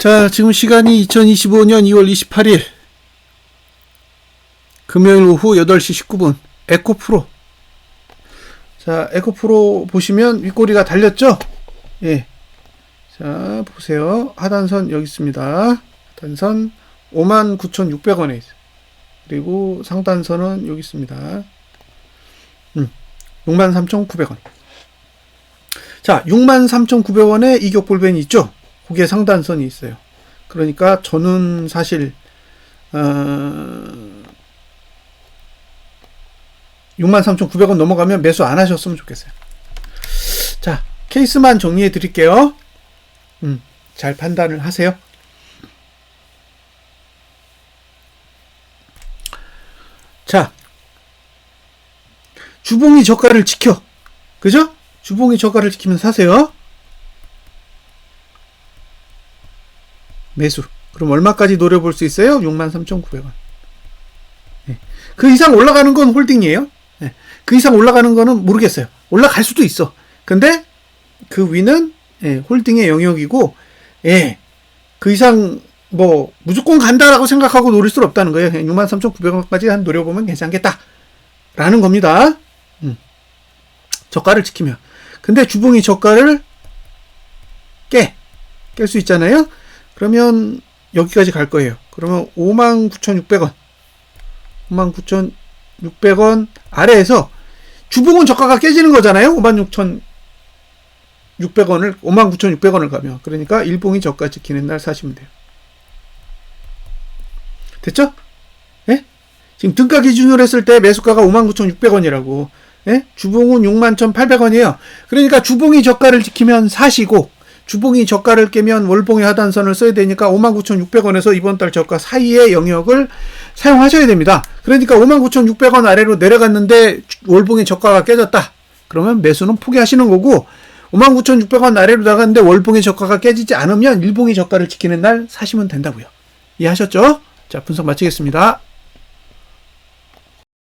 자, 지금 시간이 2025년 2월 28일 금요일 오후 8시 19분 에코프로 자, 에코프로 보시면 윗꼬리가 달렸죠? 예. 자, 보세요. 하단선 여기 있습니다. 하단선 59,600원에 있어요. 그리고 상단선은 여기 있습니다. 음, 63,900원. 자, 63,900원에 이격볼벤이 있죠? 거기에 상단선이 있어요. 그러니까 저는 사실 어... 63,900원 넘어가면 매수 안 하셨으면 좋겠어요. 자, 케이스만 정리해 드릴게요. 음, 잘 판단을 하세요. 자, 주봉이 저가를 지켜. 그죠? 주봉이 저가를 지키면 사세요. 매수. 그럼 얼마까지 노려볼 수 있어요? 63,900원. 네. 그 이상 올라가는 건 홀딩이에요. 네. 그 이상 올라가는 거는 모르겠어요. 올라갈 수도 있어. 근데 그 위는 예, 홀딩의 영역이고, 예, 그 이상 뭐 무조건 간다라고 생각하고 노릴 수 없다는 거예요. 63,900원까지 한 노려보면 괜찮겠다. 라는 겁니다. 음. 저가를 지키면. 근데 주봉이 저가를 깨. 깰 수 있잖아요. 그러면 여기까지 갈 거예요. 그러면 59,600원. 59,600원 아래에서 주봉은 저가가 깨지는 거잖아요. 56,600원을 59,600원을 가면. 그러니까 일봉이 저가 지키는 날 사시면 돼요. 됐죠? 예? 지금 등가 기준으로 했을 때 매수가가 59,600원이라고. 예? 주봉은 61,800원이에요. 그러니까 주봉이 저가를 지키면 사시고 주봉이 저가를 깨면 월봉의 하단선을 써야 되니까 59,600원에서 이번 달 저가 사이의 영역을 사용하셔야 됩니다. 그러니까 59,600원 아래로 내려갔는데 월봉의 저가가 깨졌다. 그러면 매수는 포기하시는 거고 59,600원 아래로 나갔는데 월봉의 저가가 깨지지 않으면 일봉의 저가를 지키는 날 사시면 된다고요. 이해하셨죠? 자, 분석 마치겠습니다.